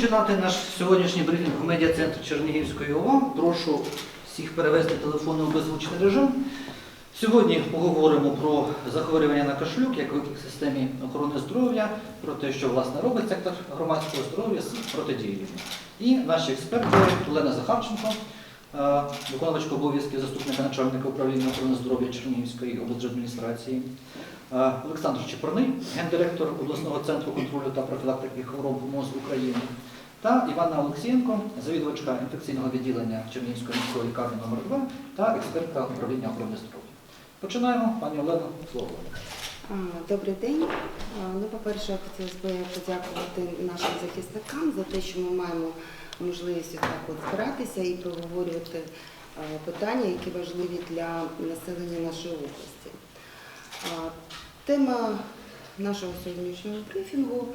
Починати наш сьогоднішній брифінг у медіа-центрі Чернігівської ОВА. Прошу всіх перевести телефони у беззвучний режим. Сьогодні поговоримо про захворювання на кашлюк як виклик системі охорони здоров'я, про те, що власне робить сектор громадського здоров'я з протидією. І наші експерти Олена Захарченко, е, виконувачка обов'язків заступника начальника управління охорони здоров'я Чернігівської облдержадміністрації, Олександр Чепурний, гендиректор обласного центру контролю та профілактики хвороб МОЗ України, та Івана Олексієнко, завідувачка інфекційного відділення Чернігівської міської лікарні номер 2 та експертка управління охорони здоров'я. Починаємо. Пані Олено, слово. Добрий день. Ну, по-перше, хотілося б подякувати нашим захисникам за те, що ми маємо можливість так от збиратися і проговорювати питання, які важливі для населення нашої області. Тема нашого сьогоднішнього брифінгу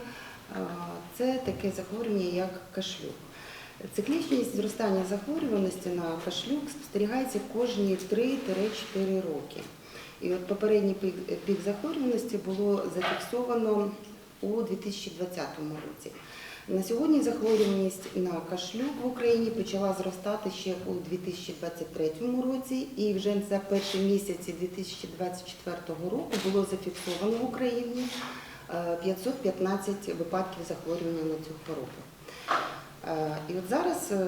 це таке захворювання, як кашлюк. Циклічність зростання захворюваності на кашлюк спостерігається кожні 3-4 роки. І от попередній пік захворюваності було зафіксовано у 2020 році. На сьогодні захворюваність на кашлюк в Україні почала зростати ще у 2023 році, і вже за перші місяці 2024 року було зафіксовано в Україні е, 515 випадків захворювання на цю хворобу. Е, І от зараз е,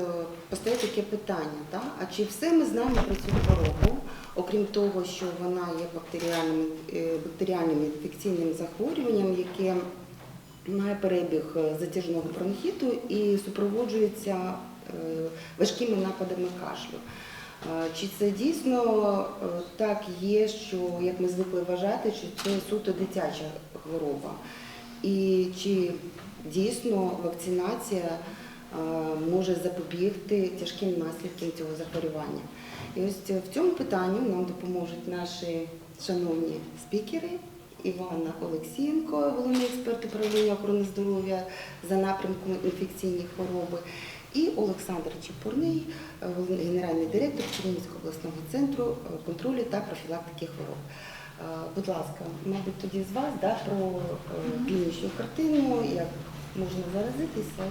постає таке питання, да? а чи все ми знаємо про цю хворобу, окрім того, що вона є бактеріальним, е, бактеріальним інфекційним захворюванням, яке має перебіг е, затяжного бронхіту і супроводжується е, важкими нападами кашлю. Е, Чи це дійсно так є, що як ми звикли вважати, що це суто дитяча хвороба? І чи дійсно вакцинація може запобігти тяжким наслідкам цього захворювання? І ось в цьому питанні нам допоможуть наші шановні спікери. Івана Олексієнко, головний експерт управління охорони здоров'я за напрямком інфекційні хвороби, і Олександр Чепурний, генеральний директор Чернігівського обласного центру контролю та профілактики хвороб. Е, Будь ласка, мабуть, тоді з вас да, про е, клінічну картину, як можна заразитися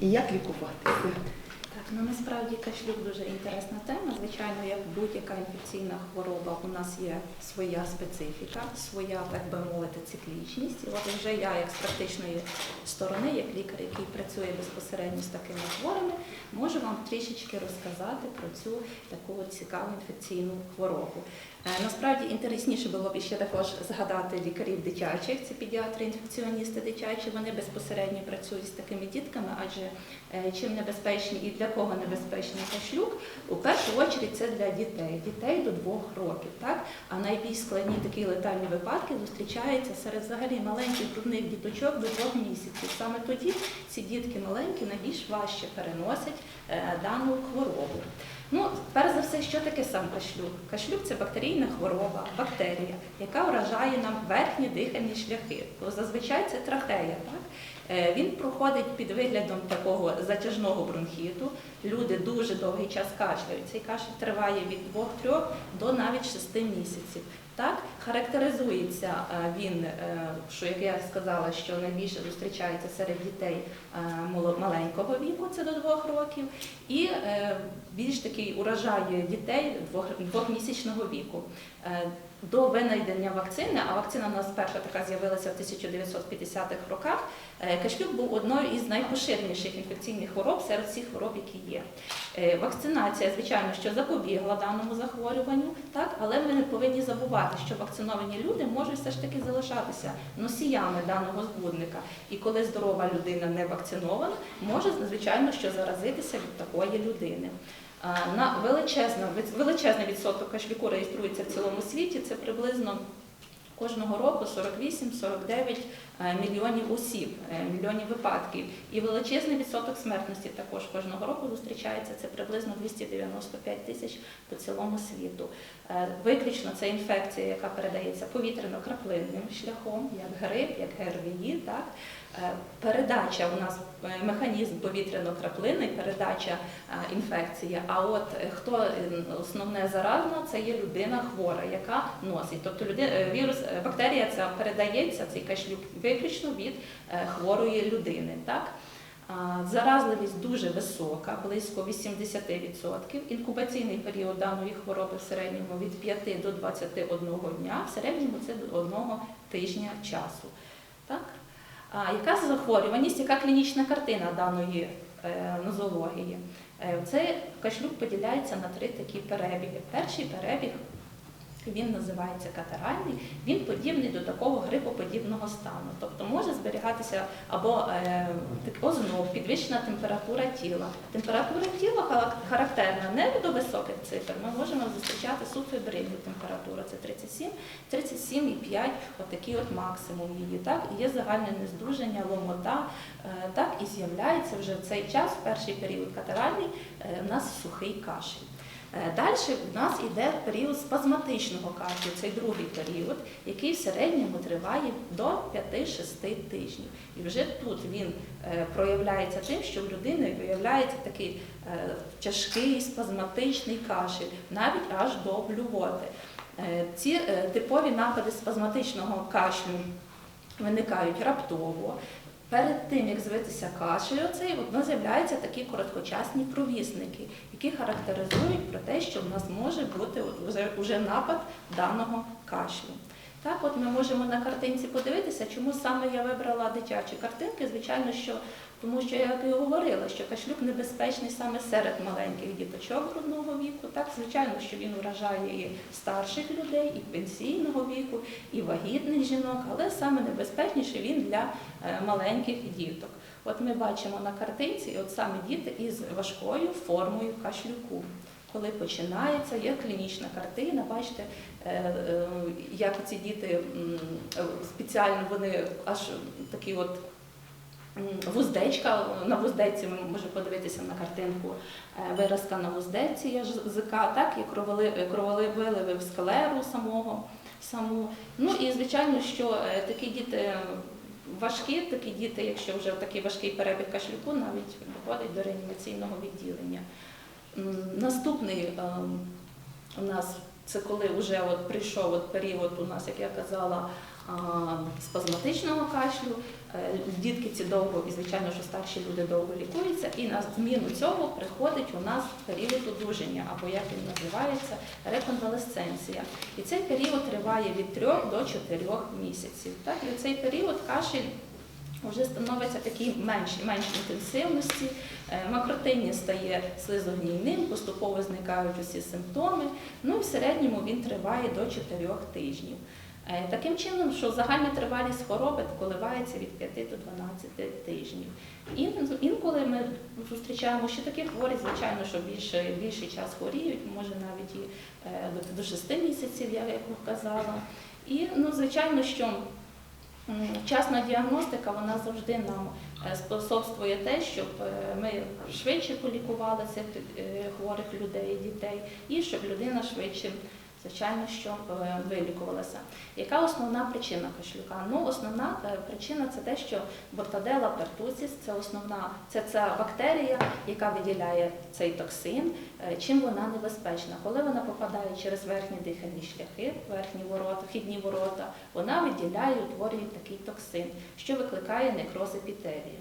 і як лікуватися. Ну насправді кашлюк дуже інтересна тема. Звичайно, як будь-яка інфекційна хвороба, у нас є своя специфіка, своя, так би мовити, циклічність. І от вже я, як з практичної сторони, як лікар, який працює безпосередньо з такими хворими, можу вам трішечки розказати про цю таку цікаву інфекційну хворобу. Е, Насправді інтересніше було б ще також згадати лікарів дитячих, це педіатри, інфекціоністи дитячі. Вони безпосередньо працюють з такими дітками, адже е, чим небезпечний і для кого небезпечний кашлюк, у першу очередь це для дітей, дітей до двох років. Так? А найбільш складні такі летальні випадки зустрічаються серед взагалі маленьких грудних діточок до двох місяців. Саме тоді ці дітки маленькі найбільш важче переносять е, дану хворобу. Ну, перш за все, що таке сам кашлюк? Кашлюк це бактерійна хвороба, бактерія, яка вражає нам верхні дихальні шляхи. Зазвичай це трахея. Так? Е, Він проходить під виглядом такого затяжного бронхіту. Люди дуже довгий час кашляють. Цей кашель триває від 2-3 до навіть 6 місяців. Так, характеризується е, він, е, що як я сказала, що найбільше зустрічається серед дітей маленького віку, це до двох років, і більш такий уражає дітей двох- двохмісячного віку. До винайдення вакцини, а вакцина у нас перша така з'явилася в 1950-х роках. е, Кашлюк був одною із найпоширеніших інфекційних хвороб серед всіх хвороб, які є. Е, Вакцинація, звичайно, що запобігла даному захворюванню, так, але ми не повинні забувати, що вакциновані люди можуть все ж таки залишатися носіями даного збудника. І коли здорова людина не вакцинована, може звичайно що заразитися від такої людини. На величезна, величезний відсоток кашлюку реєструється в цілому світі. Це приблизно кожного року 48-49 е, мільйонів осіб, е, мільйонів випадків. І величезний відсоток смертності також кожного року зустрічається. Це приблизно 295 тисяч по цілому світу. Е, Виключно це інфекція, яка передається повітряно-краплинним шляхом, як грип, як ГРВІ. Так? Е, Передача у нас е, механізм повітряно-краплинний, передача е, інфекції. А от е, хто е, основне заразна, це є людина хвора, яка носить. Тобто люди, е, вірус, е, бактерія ця передається, цей кашлюк виключно від е, хворої людини. Так? Заразливість дуже висока, близько 80%. Інкубаційний період даної хвороби в середньому від 5 до 21 дня, в середньому це до 1 тижня часу. Так? А яка захворюваність, яка клінічна картина даної е, нозології? Е, Цей кашлюк поділяється на три такі перебіги. Перший перебіг він називається катаральний, він подібний до такого грипоподібного стану. Тобто може зберігатися або е, озноб, підвищена температура тіла. Температура тіла характерна не до високих цифр. Ми можемо зустрічати субфебрильну температуру, це 37, 37,5, отакий от максимум її. Так? Є загальне нездужання, ломота, е, так і з'являється вже в цей час, в перший період катаральний, е, у нас сухий кашель. Далі в нас йде період спазматичного кашлю, цей другий період, який в середньому триває до 5-6 тижнів. І вже тут він е, проявляється тим, що в людини виявляється такий е, тяжкий спазматичний кашель, навіть аж до блювоти. Е, Ці е, типові напади спазматичного кашлю виникають раптово. Перед тим, як звитися кашель, оцей, з'являються такі короткочасні провісники, які характеризують про те, що в нас може бути вже напад даного кашлю. Так, от ми можемо на картинці подивитися, чому саме я вибрала дитячі картинки. Звичайно, що тому що як і говорила, що кашлюк небезпечний саме серед маленьких діточок грудного віку. Так, звичайно, що він вражає і старших людей, і пенсійного віку, і вагітних жінок, але саме небезпечніший він для е, маленьких діток. От ми бачимо на картинці, от саме діти із важкою формою кашлюку. Коли починається, є клінічна картина, бачите, е, е, як ці діти спеціально вони аж такі от вуздечка, на вуздеці ми можемо подивитися на картинку е, виразка на вуздеці язика, так, і кроволи- крововиливи в склеру самого. Саму. Ну і звичайно, що е, такі діти важкі, такі діти, якщо вже такий важкий перебіг кашлюку, навіть доходить до реанімаційного відділення. Наступний у нас це коли вже от прийшов от період у нас, як я казала, спазматичного кашлю. Е, Дітки ці довго, і звичайно, що старші люди довго лікуються, і на зміну цього приходить у нас період одужання, або як він називається, реконвалесценція. І цей період триває від 3 до 4 місяців. Так, і в цей період кашель вже становиться такий менш, менш інтенсивності, Е, макротиння стає слизогнійним, поступово зникають усі симптоми. Ну і в середньому він триває до 4 тижнів. Е, Таким чином, що загальна тривалість хвороби коливається від 5 до 12 тижнів. Ін- Інколи ми зустрічаємо ще такі хворі, звичайно, що більше, більший час хворіють, може навіть і е, до- до 6 місяців, я як казала. І, ну, звичайно, що вчасна діагностика вона завжди нам е, способствує те, щоб ми швидше полікували цих е, хворих людей, дітей, і щоб людина швидше, звичайно, що е, вилікувалася. Яка основна причина кашлюка? Ну, основна е, причина це те, що бортадела пертусіс це основна, це ця бактерія, яка виділяє цей токсин. Е, Чим вона небезпечна? Коли вона попадає через верхні дихальні шляхи, верхні ворота, вхідні ворота, вона виділяє, утворює такий токсин, що викликає некроз епітерію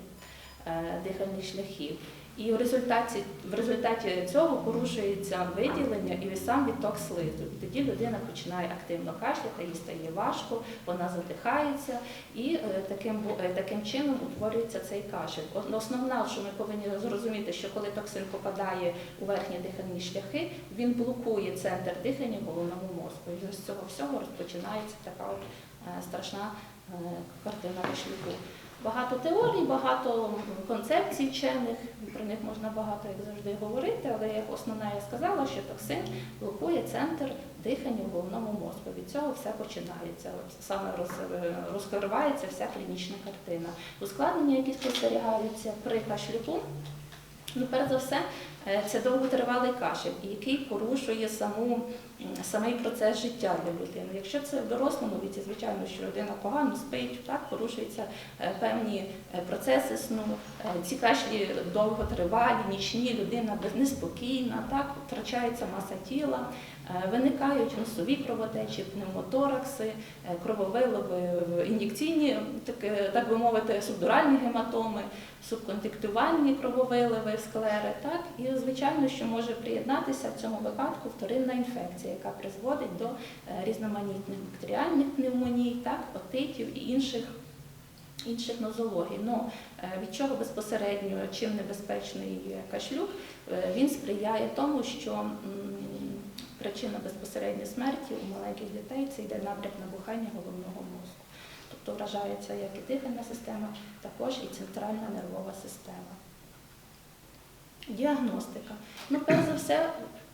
дихальних шляхів. І в результаті, в результаті цього порушується виділення і сам відток слизу. І тоді людина починає активно кашляти, їй стає важко, вона задихається, і е, таким, е, таким чином утворюється цей кашель. О- Основне, що ми повинні зрозуміти, що коли токсин попадає у верхні дихальні шляхи, він блокує центр дихання в головному мозку. І з цього всього розпочинається така от, е, страшна картина кашлюку. Багато теорій, багато концепцій вчених, про них можна багато, як завжди, говорити, але як основна я сказала, що токсин блокує центр дихання в головному мозку. Від цього все починається. Саме роз- розкривається вся клінічна картина. Ускладнення, які спостерігаються при кашлюку, Ну, перш за все, Це довготривалий кашель, який порушує саму, самий процес життя для людини. Якщо це в дорослому віці, звичайно, що людина погано спить, так порушуються е, певні е, процеси сну. Е, Ці кашлі довготривалі, нічні, людина неспокійна, так втрачається маса тіла, е, виникають носові кровотечі, пневмоторакси, е, крововиливи, в- ін'єкційні, так, е, би мовити, субдуральні гематоми, субконтинктивальні крововиливи, склери. Так? І звичайно, що може приєднатися в цьому випадку вторинна інфекція, яка призводить до е, різноманітних бактеріальних пневмоній, так? отитів і інших. Інших нозологій. Ну, е, від чого безпосередньо чим небезпечний кашлюк, Е, він сприяє тому, що причина безпосередньо смерті у маленьких дітей це йде напрямок набухання головного мозку. Тобто вражається як і дихальна система, також і центральна нервова система. Діагностика. Ну, перш за все,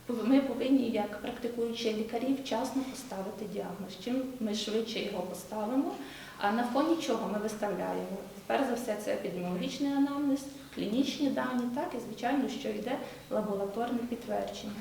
ми повинні, як практикуючі лікарі, вчасно поставити діагноз. Чим ми швидше його поставимо, а на фоні чого ми виставляємо? Перш за все, це епідеміологічний анамнез, клінічні дані, так і звичайно, що йде лабораторне підтвердження.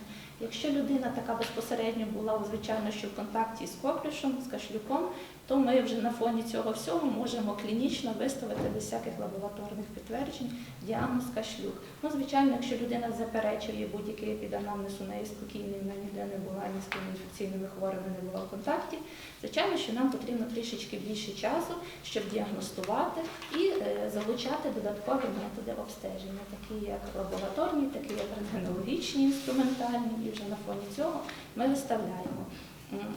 Якщо людина така безпосередньо була, звичайно, що в контакті з коклюшем, з кашлюком, то ми вже на фоні цього всього можемо клінічно виставити без всяких лабораторних підтверджень діагноз кашлюк. Ну, звичайно, якщо людина заперечує будь-який епіданамнез, у неї спокійний, вона ніде не була ні з ким інфекційними хворими не була в контакті, звичайно, що нам потрібно трішечки більше часу, щоб діагностувати і е, залучати додаткові методи обстеження, такі як лабораторні, такі як рентгенологічні, інструментальні, і вже на фоні цього ми виставляємо.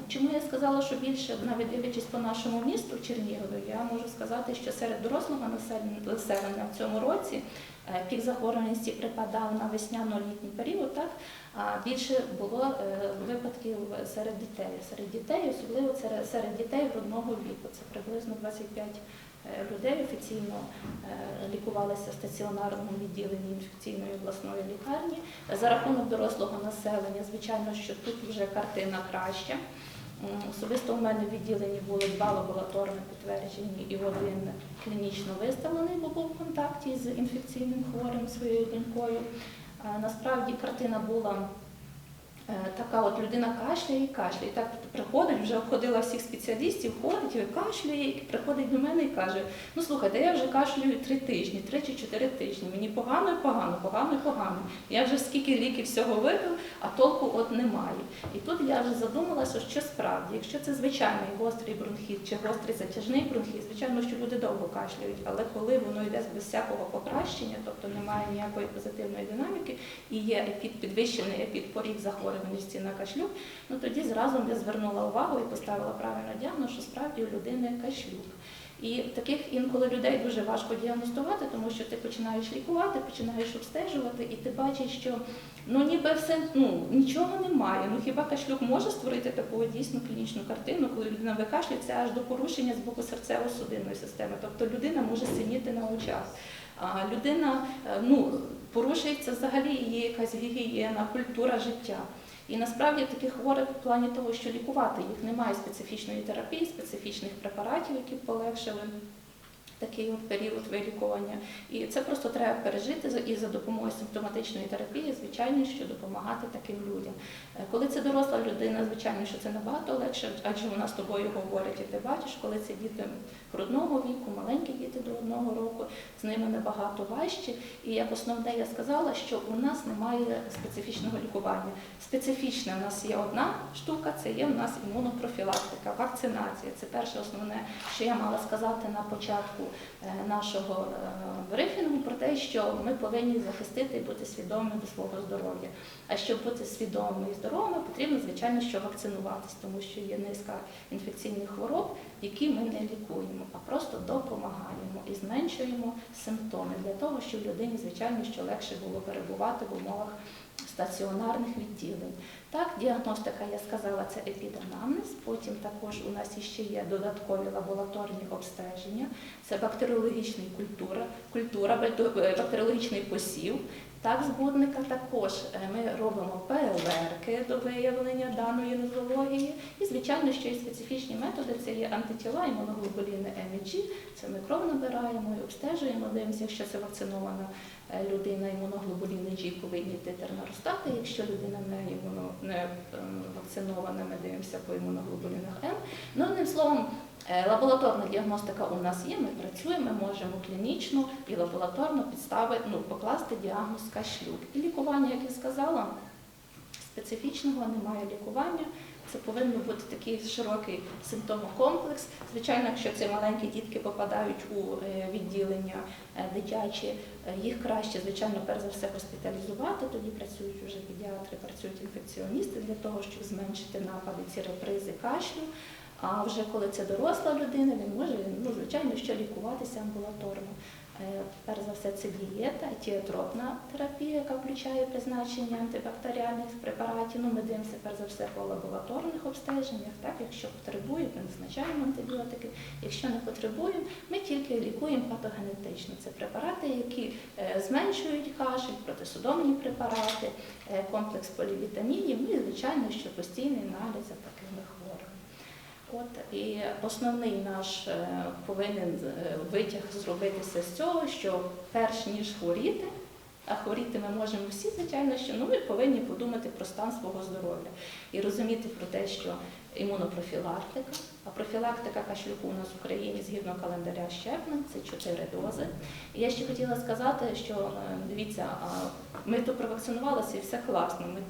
Чому я сказала, що більше, навіть дивлячись по нашому місту Чернігові, я можу сказати, що серед дорослого населення- в цьому році е, пік захворюваності припадав на весняно-літній період, так? а більше було е, випадків серед дітей. Серед дітей, особливо серед- дітей грудного віку. Це приблизно 25 е, людей офіційно е, лікувалися в стаціонарному відділенні інфекційної обласної лікарні. За рахунок дорослого населення, звичайно, що тут вже картина краща. Особисто у мене в відділенні були два лабораторні підтверджені і один клінічно виставлений, бо був в контакті з інфекційним хворим своєю донькою. Е, Насправді картина була е, така, от людина кашляє і кашляє. І так приходить, вже обходила всіх спеціалістів, ходить, кашляє, і приходить до мене і каже: ну слухайте, я вже кашлюю три тижні, три чи чотири тижні. Мені погано і погано, погано і погано. Я вже скільки ліків всього випив, а толку от немає. І тут я вже задумалася, що справді, якщо це звичайний гострий бронхіт чи гострий затяжний бронхіт, звичайно, що люди довго кашляють, але коли воно йде без всякого покращення, тобто немає ніякої позитивної динаміки і є епід, підвищений епідпоріг захворюваності на кашлюк, ну тоді зразу я звернула увагу і поставила правильно діагноз, що справді у людини кашлюк. І таких інколи людей дуже важко діагностувати, тому що ти починаєш лікувати, починаєш обстежувати, і ти бачиш, що ну ніби все ну нічого немає. Ну хіба кашлюк може створити таку дійсно клінічну картину, коли людина викашлюється аж до порушення з боку серцево-судинної системи. Тобто людина може синіти на очах. А людина е, ну порушується взагалі її якась гігієна, культура життя. І насправді таких хворих в плані того, що лікувати їх немає специфічної терапії, специфічних препаратів, які б полегшили такий от період вилікування. І це просто треба пережити і за допомогою симптоматичної терапії, звичайно, що допомагати таким людям. Е, Коли це доросла людина, звичайно, що це набагато легше, адже вона з тобою говорить, і ти бачиш, коли це діти грудного віку, маленькі діти до одного року, з ними набагато важче. І як основне я сказала, що у нас немає специфічного лікування. Специфічна у нас є одна штука, це є у нас імунопрофілактика, вакцинація. Це перше основне, що я мала сказати на початку нашого е, брифінгу про те, що ми повинні захистити і бути свідомими до свого здоров'я. А щоб бути свідомими і здоровими, потрібно, звичайно, що вакцинуватись, тому що є низка інфекційних хвороб, які ми не лікуємо, а просто допомагаємо і зменшуємо симптоми для того, щоб людині, звичайно, що легше було перебувати в умовах стаціонарних відділень. Так, діагностика, я сказала, це епіданамнез. Потім також у нас іще є додаткові лабораторні обстеження. Це бактеріологічна культура, культура, бактеріологічний посів. Так, збудника також е, ми робимо ПЛРки до виявлення даної нозології. І, звичайно, що є специфічні методи, це є антитіла, імуноглобуліни МІГ, це ми кров набираємо і обстежуємо, дивимося, якщо це вакцинована е, людина імуноглобуліни G повинні титр наростати. Якщо людина не імуно не е, вакцинована, ми дивимося по імуноглобулінах М. Ну, одним словом, лабораторна діагностика у нас є, ми працюємо, ми можемо клінічно і лабораторно підставити, ну, покласти діагноз кашлюк. І лікування, як я сказала, специфічного немає лікування. Це повинен бути такий широкий симптомокомплекс. Звичайно, якщо ці маленькі дітки попадають у е, відділення е, дитячі, е, їх краще, звичайно, перш за все госпіталізувати. Тоді працюють вже педіатри, працюють інфекціоністи для того, щоб зменшити напади ці репризи кашлю. А вже коли це доросла людина, він може ну, звичайно що лікуватися амбулаторно. Е, Перш за все, це дієта, тіотропна терапія, яка включає призначення антибактеріальних препаратів. Ну, ми дивимося перш за все по лабораторних обстеженнях. Так, якщо потребує, ми назначаємо антибіотики. Якщо не потребуємо, ми тільки лікуємо патогенетично. Це препарати, які е, зменшують кашель, протисудомні препарати, е, комплекс полівітамінів, ну і звичайно, що постійний аналіз хворими. От і основний наш е, повинен е, витяг зробитися з цього, що перш ніж хворіти, а хворіти ми можемо всі, звичайно, що ну ми повинні подумати про стан свого здоров'я і розуміти про те, що імунопрофілактика, а профілактика кашлюку у нас в Україні згідно календаря щеплень це 4 дози. І я ще хотіла сказати, що е, дивіться, ми то провакцинувалися і все класно. Ми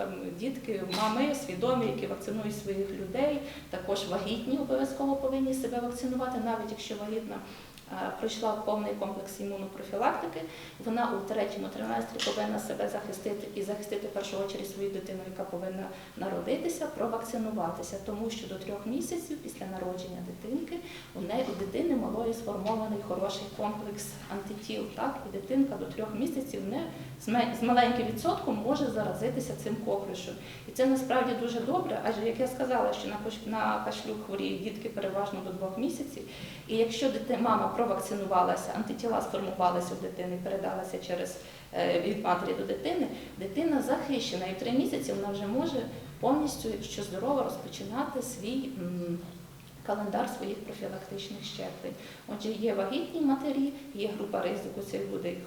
там дітки, мами свідомі, які вакцинують своїх людей, також вагітні обов'язково повинні себе вакцинувати, навіть якщо вагітна пройшла повний комплекс імунопрофілактики, вона у третьому триместрі повинна себе захистити і захистити в першу чергу свою дитину, яка повинна народитися, провакцинуватися, тому що до трьох місяців після народження дитинки у неї у дитини малої сформований хороший комплекс антитіл. Так, і дитинка до трьох місяців не з маленьким відсотком може заразитися цим коклюшем. І це насправді дуже добре, адже як я сказала, що на кашлюк хворіють дітки переважно до двох місяців. І якщо дити, мама провакцинувалася, антитіла сформувалися у дитини, передалися через е, від матері до дитини, дитина захищена, і в три місяці вона вже може повністю, якщо здорово, розпочинати свій. Календар своїх профілактичних щеплень. Отже, є вагітні матері, є група ризику, це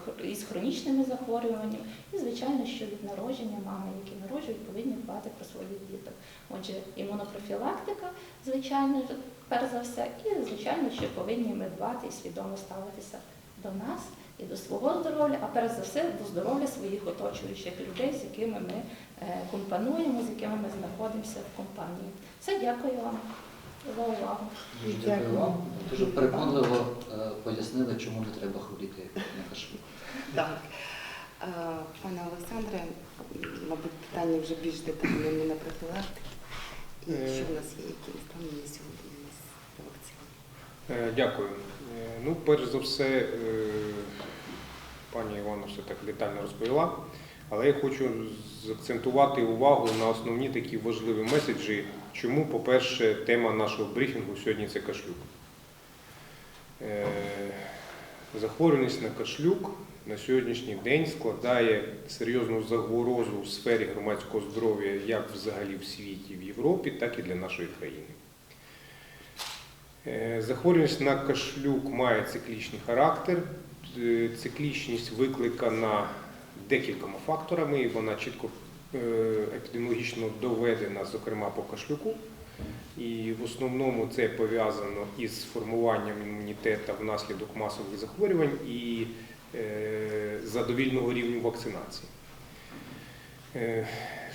х- із хронічними захворюваннями, і, звичайно, що від народження мами, які народжують, повинні дбати про своїх діток. Отже, імунопрофілактика, звичайно, перш за все, і, звичайно, що повинні ми дбати і свідомо ставитися до нас і до свого здоров'я, а перш за все до здоров'я своїх оточуючих людей, з якими ми е, компонуємо, з якими ми знаходимося в компанії. Все, дякую вам за увагу. Дуже Дякую. вам. Дуже переконливо е, пояснили, чому не треба хворіти на кашлюк. Так. Е, Пане Олександре, мабуть, питання вже більш детальне не на профілактику. Що в нас є, які наставлення сьогодні у нас по вакцинам? Е, Дякую. Е, Ну, перш за все, е, пані Івана все так детально розповіла, але я хочу закцентувати увагу на основні такі важливі меседжі, чому, по-перше, тема нашого брифінгу сьогодні це кашлюк. Е, Захворюваність на кашлюк на сьогоднішній день складає серйозну загрозу в сфері громадського здоров'я як взагалі в світі, в Європі, так і для нашої країни. Е, Захворюваність на кашлюк має циклічний характер. Е, Циклічність викликана декількома факторами, і вона чітко е, епідеміологічно доведена, зокрема по кашлюку. І в основному це пов'язано із формуванням імунітету внаслідок масових захворювань і задовільного рівню вакцинації.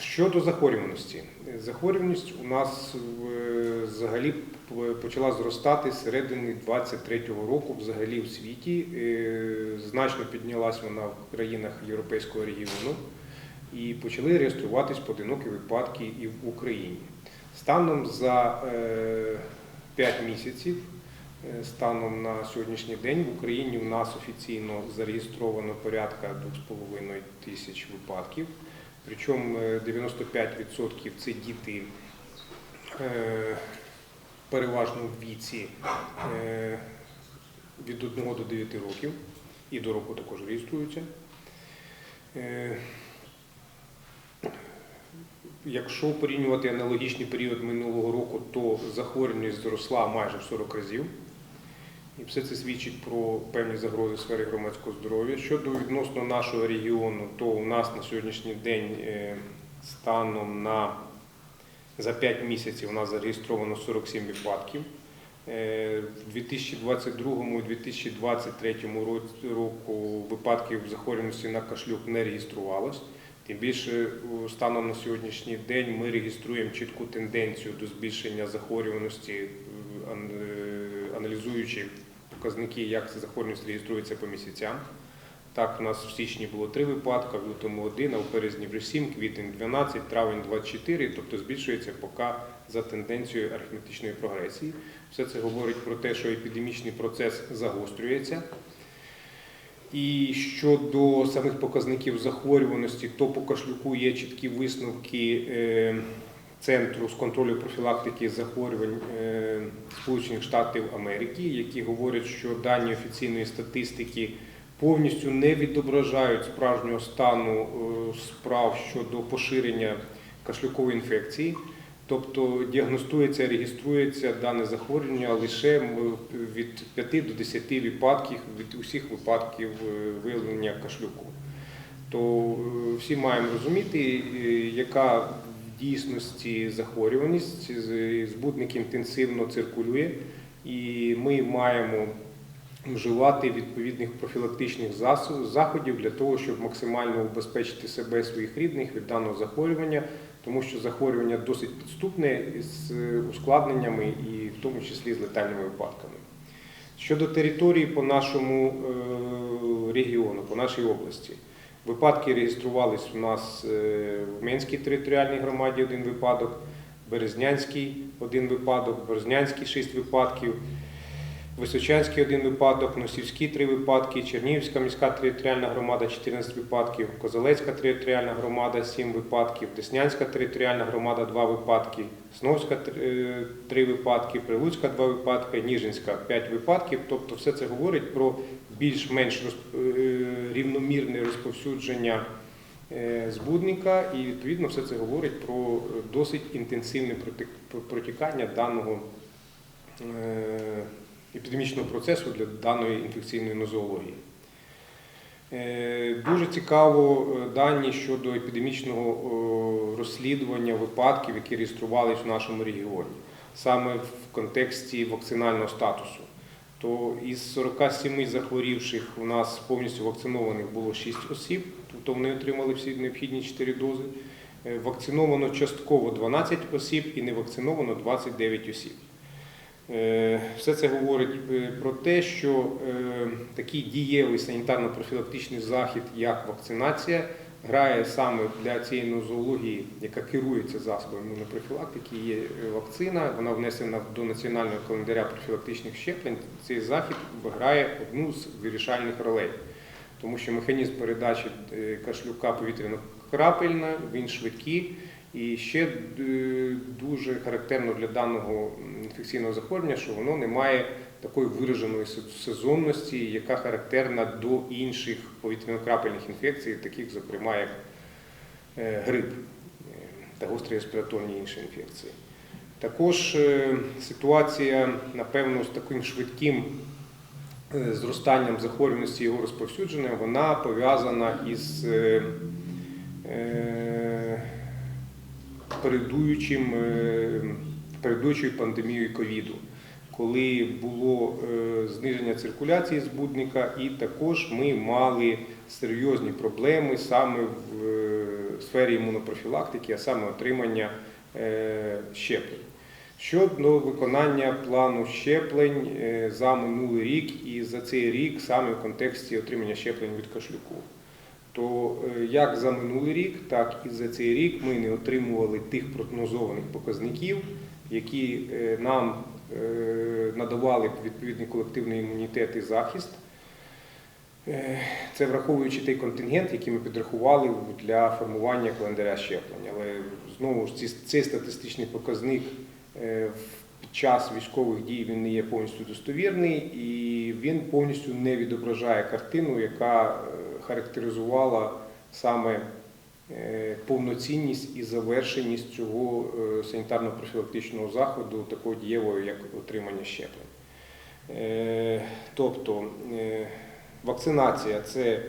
Щодо захворюваності, захворюваність у нас е, взагалі почала зростати з середини 23-го року взагалі в світі. Е, Значно піднялась вона в країнах Європейського регіону і почали реєструватись поодинокі випадки і в Україні. Станом за 5 місяців, е, станом на сьогоднішній день в Україні у нас офіційно зареєстровано порядка 2,5 тисяч випадків. Причому е, 95% це діти е, переважно в віці е, від 1 до 9 років, і до року також реєструються. Е, Якщо порівнювати аналогічний період минулого року, то захворюваність зросла майже в 40 разів. І все це свідчить про певні загрози в сфері громадського здоров'я. Щодо відносно нашого регіону, то у нас на сьогоднішній день е, станом на за 5 місяців у нас зареєстровано 47 випадків. Е, В 2022 і 2023 року випадків захворюваності на кашлюк не реєструвалось. Тим більше станом на сьогоднішній день ми реєструємо чітку тенденцію до збільшення захворюваності, ан- е, аналізуючи показники, як ця захворюваність реєструється по місяцям. Так, у нас в січні було три випадки, в лютому один, а в березні вже 7, квітень 12, травень 24, тобто збільшується поки за тенденцією арифметичної прогресії. Все це говорить про те, що епідемічний процес загострюється. І щодо самих показників захворюваності, то по кашлюку є чіткі висновки е, Центру з контролю профілактики захворювань е, Сполучених Штатів Америки, які говорять, що дані офіційної статистики повністю не відображають справжнього стану е, справ щодо поширення кашлюкової інфекції. Тобто діагностується, реєструється дане захворювання лише від 5 до 10 випадків від усіх випадків е, виявлення кашлюку. То всі маємо розуміти, яка дійсності захворюваність. З- Збудник інтенсивно циркулює, і ми маємо вживати відповідних профілактичних заходів для того, щоб максимально убезпечити себе і своїх рідних від даного захворювання, тому що захворювання досить підступне з ускладненнями і в тому числі з летальними випадками. Щодо території по нашому е, регіону, по нашій області, випадки реєструвались у нас е, в Менській територіальній громаді один випадок, Березнянський один випадок, Березнянський шість випадків. Височанський один випадок, Носівський три випадки, Чернігівська міська територіальна громада 14 випадків, Козелецька територіальна громада 7 випадків, Деснянська територіальна громада 2 випадки, Сновська 3 випадки, Прилуцька 2 випадки, Ніжинська 5 випадків. Тобто все це говорить про більш-менш е, рівномірне розповсюдження е, збудника і відповідно все це говорить про е, досить інтенсивне протікання даного е, епідемічного процесу для даної інфекційної нозології. Дуже цікаво дані щодо епідемічного розслідування випадків, які реєструвалися в нашому регіоні, саме в контексті вакцинального статусу. То із 47 захворівших у нас повністю вакцинованих було 6 осіб, тобто вони отримали всі необхідні 4 дози. Е, Вакциновано частково 12 осіб і не вакциновано 29 осіб. Е, Все це говорить е, про те, що такий дієвий санітарно-профілактичний захід, як вакцинація, грає саме для цієї нозології, яка керується засобами імунопрофілактики, є вакцина. Вона внесена до національного календаря профілактичних щеплень. Цей захід грає одну з вирішальних ролей, тому що механізм передачі е, кашлюка повітряно-крапельна, він швидкий. І ще е, дуже характерно для даного інфекційного захворювання, що воно не має такої вираженої сезонності, яка характерна до інших повітряно-крапельних інфекцій, таких, зокрема, як е, грип е, та гострі респіраторні інші інфекції. Також е, ситуація, напевно, з таким швидким зростанням захворюваності його розповсюдження, вона пов'язана із передуючою пандемією ковіду, коли було е, зниження циркуляції збудника, і також ми мали серйозні проблеми саме в е, сфері імунопрофілактики, а саме отримання е, щеплень. Щодо виконання плану щеплень за минулий рік і за цей рік саме в контексті отримання щеплень від кашлюку то як за минулий рік, так і за цей рік ми не отримували тих прогнозованих показників, які нам надавали відповідний колективний імунітет і захист. Е, Це враховуючи той контингент, який ми підрахували для формування календаря щеплень. Але знову ж цей статистичний показник е, під час військових дій він не є повністю достовірний і він повністю не відображає картину, яка е, характеризувала саме е, повноцінність і завершеність цього е, санітарно-профілактичного заходу, такого дієвого, як отримання щеплень. Е, Тобто е, вакцинація це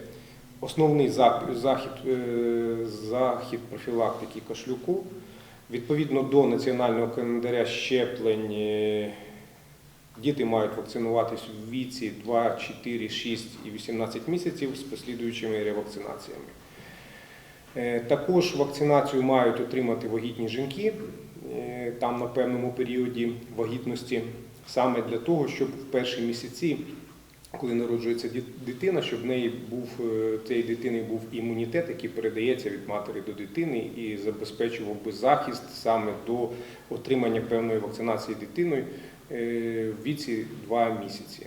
основний захід, е, захід профілактики кашлюку. Відповідно до національного календаря щеплень е, діти мають вакцинуватись в віці 2, 4, 6 і 18 місяців з послідуючими ревакцинаціями. Е, Також вакцинацію мають отримати вагітні жінки е, там на певному періоді вагітності, саме для того, щоб в перші місяці, коли народжується дитина, щоб в неї був е, цієї дитини був імунітет, який передається від матері до дитини і забезпечував би захист саме до отримання певної вакцинації дитиною в віці 2 місяці.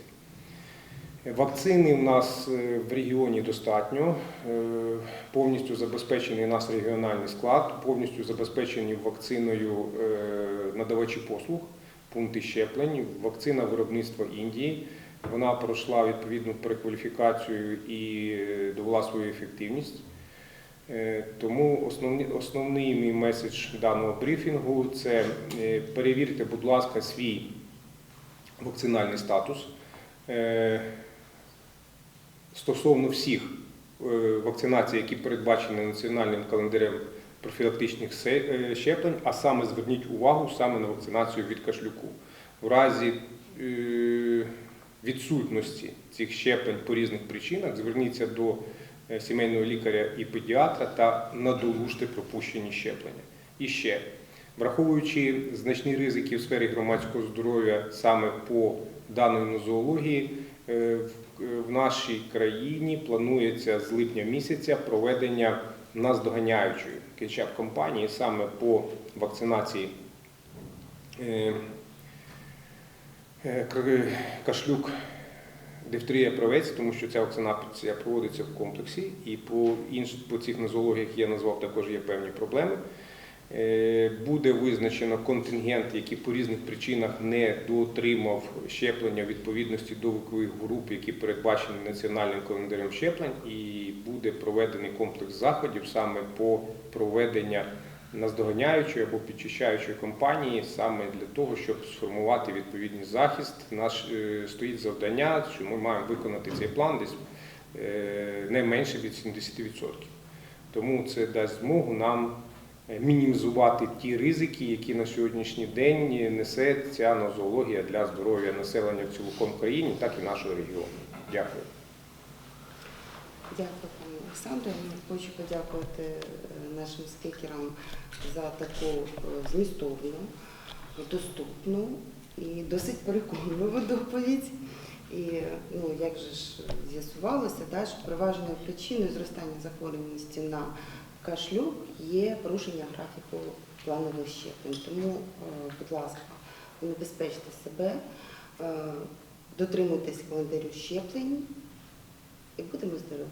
Вакцини в нас е, в регіоні достатньо. Е, Повністю забезпечений наш регіональний склад, повністю забезпечені вакциною е, надавачі послуг, пункти щеплень, вакцина виробництва Індії. Вона пройшла відповідну перекваліфікацію і довела свою ефективність. Тому основний, основний мій меседж даного брифінгу це перевірте, будь ласка, свій вакцинальний статус. Стосовно всіх е, вакцинацій, які передбачені національним календарем профілактичних е, щеплень, а саме зверніть увагу саме на вакцинацію від кашлюку. В разі е, відсутності цих щеплень по різних причинах зверніться до сімейного лікаря і педіатра та надолужте пропущені щеплення. І ще, враховуючи значні ризики в сфері громадського здоров'я саме по даної нозології, е, в- в нашій країні планується з липня місяця проведення наздоганяючої кетчап кампанії саме по вакцинації е, е, кашлюк дифтерія правець, тому що ця вакцинація проводиться в комплексі, і по інш, по цих нозологіях я назвав також є певні проблеми. Е, Буде визначено контингент, який по різних причинах не дотримав щеплення відповідності до вікових груп, які передбачені національним календарем щеплень, і буде проведений комплекс заходів саме по проведення наздоганяючої або підчищаючої кампанії, саме для того, щоб сформувати відповідний захист. Наш е, стоїть завдання, що ми маємо виконати цей план десь е, не менше від 70%. Тому це дасть змогу нам мінімізувати ті ризики, які на сьогоднішній день несе ця нозологія для здоров'я населення в цілком країні, так і нашого регіону. Дякую. Дякую, пане Олександре. Хочу подякувати е, нашим спікерам за таку е, змістовну, доступну і досить переконливу доповідь. І ну, як же ж з'ясувалося, да, що переважною причиною зростання захворюваності на кашлюк є порушення графіку планових щеплень. Тому, е, будь ласка, убезпечте себе, е, дотримуйтесь календарю щеплень і будемо здорові.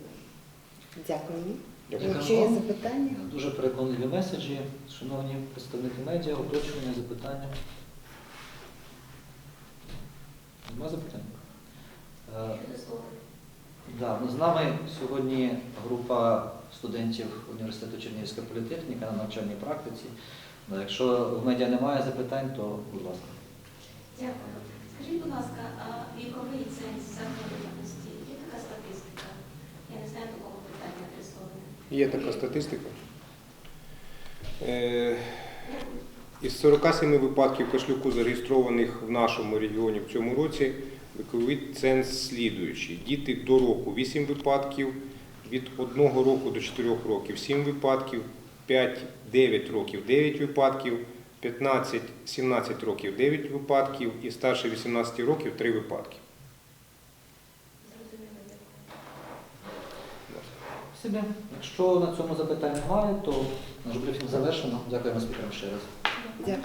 Дякуємо. Дякую. Якщо є запитання, Дуже переконливі меседжі, шановні представники медіа, уточнення, запитання. Нема запитань? Да, ну, з нами сьогодні група студентів університету Чернігівська політехніка на навчальній практиці. Да, Якщо в медіа немає запитань, то будь ласка. Дякую. Скажіть, будь ласка, а віковий ценз захворюваності? Є така статистика? Я не знаю, до кого питання адресоване. Є така статистика. Е, Із 47 випадків кашлюку, зареєстрованих в нашому регіоні в цьому році, віковий ценз слідуючий. Діти до року 8 випадків, від 1 року до 4 років 7 випадків, 5-9 років 9 випадків, 15-17 років 9 випадків і старше 18 років 3 випадки. Зрозуміло, дякую. Якщо на цьому запитань немає, то наш брифінг завершено. Дякуємо спікерам ще раз. дякую.